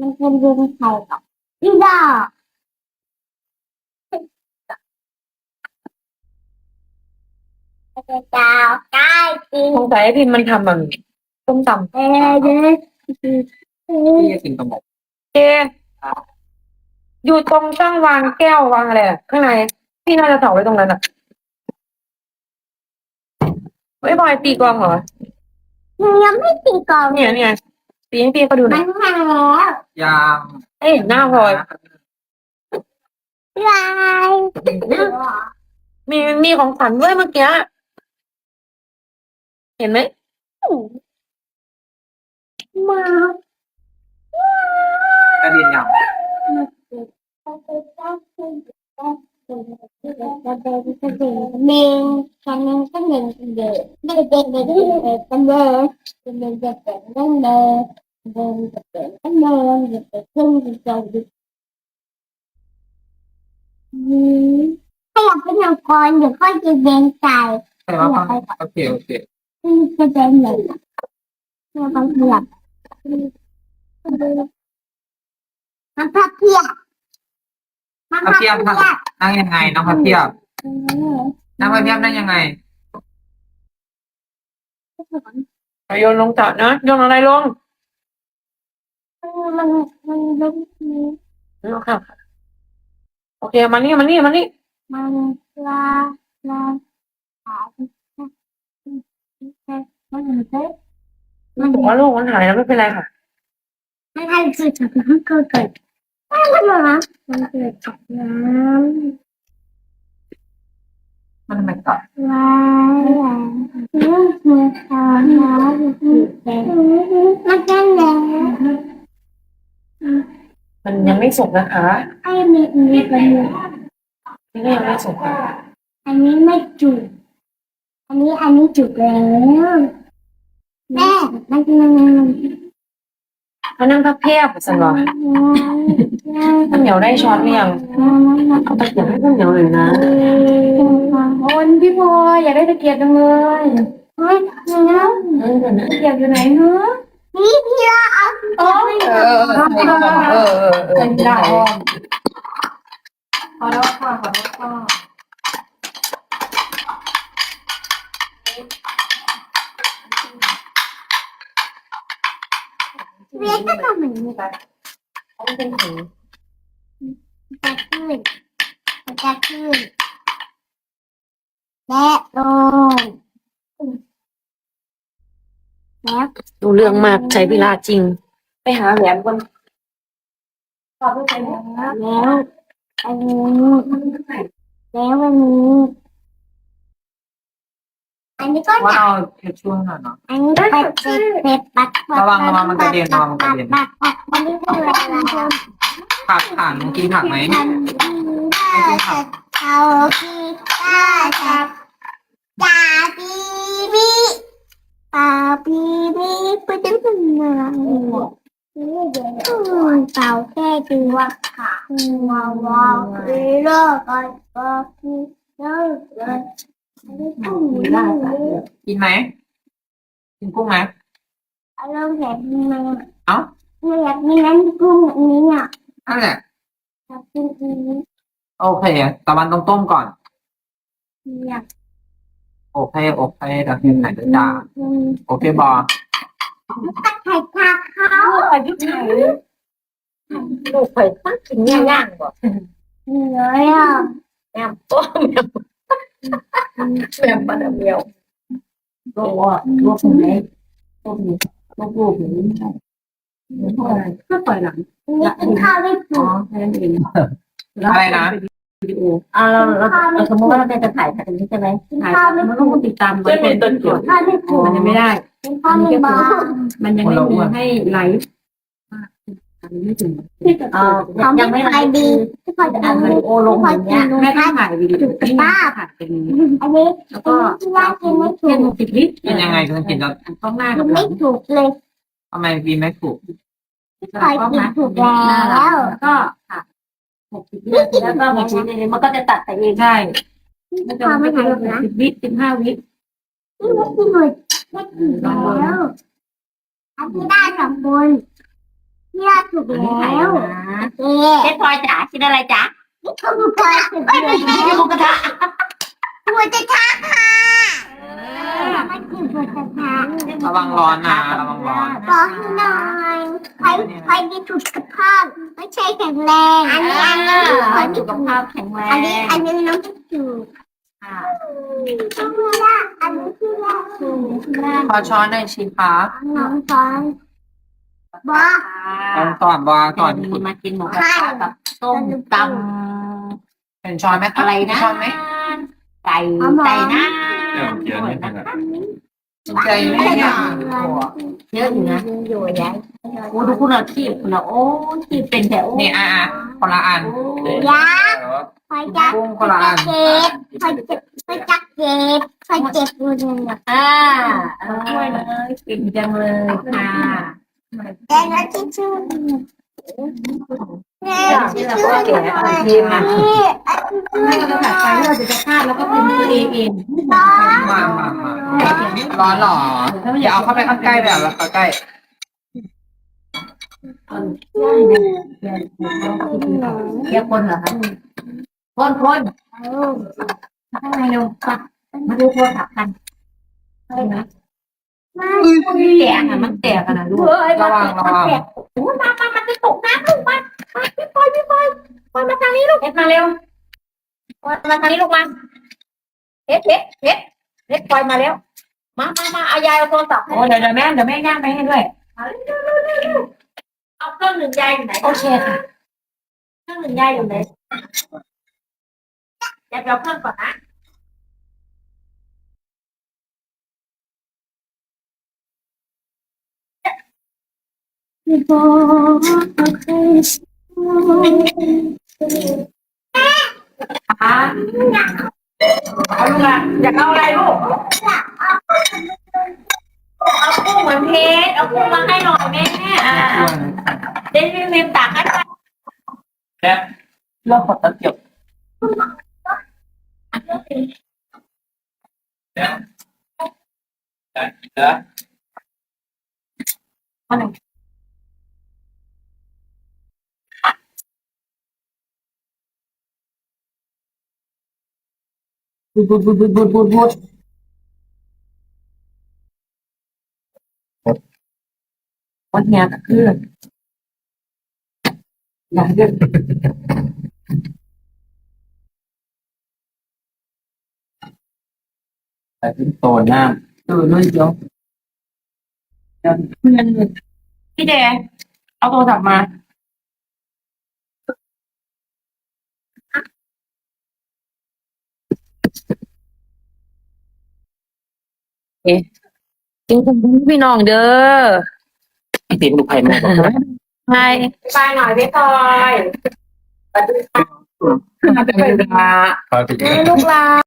มันเป็นวงไข่กับพี่ดาจะดาวใกล้จริงสงสัยไอ้พิมพ์มันทำแบบต้มตำเอ๊ะเด้อพี่จะกินกระหม่อมเจอยู่ตรงช่องวางแก้ววางอะไรอะข้างใน พี่น่าจะเสาไว้ตรงนั้นอะไม่บอยตีกลองเหรอ ยังไม่ตีกลองเนี่ยเนี่ย ตีให้พี่เขาดูหมัน่อนยแห้งแล้วยางเอ้ยหน้าพลอยลายมีมีของขวัญด้วยเมื่อกี้ เห็นไหมมากระเด็นยางเมงฉันนึงก็เมงเด็กเด็กเด็กเด็กเด็กเด็กกันเลยเด็กเด็กเด็กเด็กนั่งเดินเดินเด็ กเด็กนั่งเดินเด็กเด็กขึ้นเด็กเด็กถ้าอยากเป็นนักกรเดี๋ยวก็จะเบนใจใช่ว่าโอเคโอเคจะเบนเลยเราต้องขยับมันพับเพียบมันพับเพียบนั่งยังไงน้องพับเพียบ นั่งพับเพียบนั่งยังไง เอาโยนลงจอดนะโยนอะไรลง มันมันลุกเอาค่ะโอเคมานี่มานี่มานี่มันลาลาขามันมันเต้มัมันนบอกว่าลูกมันหายแล้วไม่เป็นไรค่ะมันให้เกิดจากน้ำเกิดเกิดมันเหรอมันเกิดจากน้มันทำไมต่อำลายน้ำมันตอนน้ำมันแดงมันแดงแล้ว มันยังไม่สุกนะคะไอ้มีมีกันอยู่นี่ก็ยังไม่สุกค่ะอันนี้ไม่จุกอันนี้อันนี้จุกแล้วแม่มันมันมันมันเขานั่งพับเพียบสันหรอข้าวเหนียวได้ช้อนหรือยังเอาตะเกียบให้ข้าวเหนียวเลยนะโอ้ยพี่พลอยอยากได้ตะเกียบจังเลยเฮ้ยนี่นะเออเดี๋ยวนะตะเกียบอยู่ไหนเนาะ นี่พี่ละเอาโอ้ยเออเออเออเออเออเป็นได้ขอแล้วค่ะขอแล้วค่ะเรียนก็ทำเหมือนนี้ต้องเป็นถุงจะขึ้นจะขึ้นและลง เรื่องมากใช้เวลาจริง ไปหาแหวนบนแล้วอันนี้แล้วอันนี้อันนี้ก็ว่าจะเอาแค่ช่วงหน่อยเนาะ อันนี้เป็ดเป็ดเป็ดปัดปัดระวังระวังมันกระเด็นระวังมันกระเด็น ปัดปัดอันนี้คืออะไรนะผักผ่านมึงกินผักไหมทำได้จะเอาที่ได้จะจ่าปีบีปาปีบีไป ดึงขึ้นมาเป่าแค่ตัวขาว้าวว้าวเลิกกันก็คือเลิกเลยต้องมีได้กินไหมกินกุ้งไหมเอาเริ่มแบบนี้มาเอ้าไม่อยากมีนั้นกุ้งอันนี้อะนั่นแหละอยากกินอันนี้โอเคตะวันต้องต้มก่อนอยากโอเคโอเคเดี๋ยวเห็นไหนเดี๋ยวจ้าโอเคบอ ไข่ทาเขาอายุไขลูกไข่ตั้งกินย่างย่างบ่เหนื่อยอะแอมโอ้แมวแมวปลาดำเดียวโรคว่าโรคไหนโรคนี้โรคโรคนี้ไม่ใช่ไม่ใช่ก็ปล่อยหลังนี่กินข้าวไม่อ๋ถูอกแค่นั้นเองอะไรนะ วิดีโออ่าเราเราเราสมมติว่าเราจะถ่ายแบบนี้ใช่ไหมถ่ายมันต้องติดตามไว้เป็นต้นก่อนข้าวไม่ถูกมันยังไม่ได้กินข้าวไม่บางมันยังไม่มีให้ไลฟ์อันนี้ไม่ถึงเออยังไม่ไรดีที่คอยจะอัอันนวินี้ดีโอลงอย่างเงี้ยแม่ก็ถ่ายวิดีโอนี่ถ่ายเป็นอันนี้แล้วอัก็นนี้ที่ว่ากินไม่ถูแค่กสิบลิตรกินยังไงถึงกินจะต้องหน้ากิกับนหลัไม่งถูกเลยทำไมกินไม่ถูกที่คอยกินถูกแล้วแล้วก็ค่ะ หกสิบวิแล้วก็มาชิ้นนี้มันก็จะตัดไปเองได้มันจะไม่ถึงสิบวิสิบห้าวินี่ไม่กินหน่อยไม่กินแล้วอันนี้ได้สองคนพี่อาถูกอันนี้ไข่แล้วเจ๊พลอยจ๋ากินอะไรจ๋านี่คือปลาถูกแล้วกินหมูกระทะหัวจะทะค่ะไม่กินหัวจะทะ ระวังร้อนนะระวังร้อนบอกให้หน่อยใครใครดีสุขภาพไม่ใช่แข็งแรง อันนี้อันนี้คนสุที่ขภาพแข็งแรง อันนี้อันนี้น้องที่ถูกค่ะอันนี้ละอันนี้ที่ละถูกขอช้อนหน่อยชิคะน้องสอนบอกตอนก่อนวางก่อนมีมากินหมูกระทะกับต้มตเป็นช้อนไหมำอะไรนะช้อนไหมไก่ไก่นะเดี๋ยวเขียนให้ขนาด ใจไม่เนี่ยเยอะอยู่นะอยู่ใหญ่โอ้ดูคุณเอาคีบคุณเอาโอ้คีบเป็นแถวนี่อะอะคนละอันยาคอยจับกุ้งคนละอันเก็บคอยเจ็บคอยจับเก็บคอยเจ็บอยู่เนี่ยอ่าเอาถ้วยเลยเก่งจังเลยค่ะแต่ละที่ชื่อเนี่ยที่ชื่อนี่อันที่ชื่อไม่เราตัดไฟเราจะจะพลาดแล้วก็เป็นตัวเองเองน้อง มามามาร้อนหรออย่าเอาเข้าไปข้างใกล้แบบแล้วเข้าใกล้เรียกคนเหรอคะคนคนข้างในเร็วมามาดูโทรศัพท์กันใช่ไหมมันแตกอะมันแตกอะนะลูกระวังระวังโอ้ยมามามันจะตกน้ำลูกมามาพี่ปอยพี่ปอยปอยมาทางนี้ลูกเอ็ดมาเร็วมาทางนี้ลูกมา เอ็ดเอ็ดเอ็ดเอ็ดปอยมาเร็วมามามาเอายายเอาโทรศัพท์โอ้เดี๋ยวเดี๋ยวแม่เดี๋ยวแม่ย่างไปให้ด้วยมาเร็วเร็วเร็วเร็วเอาเครื่องหนึ่งยายอยู่ไหนโอเคค่ะ เครื่องหนึ่งยายอยู่ไหนยายไปเอาเครื่องก่อนนะอะเอาลูก อะอยากเอาอะไรลูกเอากุ้งเหมือนเพชรเอากุ้งมาให้หน่อยแม่อ่าเดนวิมวิมตักให้หน่อยแค่เรื่องขอตะเกียบเด้อ บูดบูดบูดบูดบูดบูดบูดวันเนี้ยก็คืออยากเรียกใส่ขึ้นโตนหน้าเออเลยเดียวเดี๋ยวเพื่อนพี่แดงเอาโทรศัพท์มา จริงคุณพี่น้องเด้อพี่ติ๋มดูไข่แม่ใช่ไปหน่อยพี่พลอยเป็นเวลาพาไปกินลูกหลาน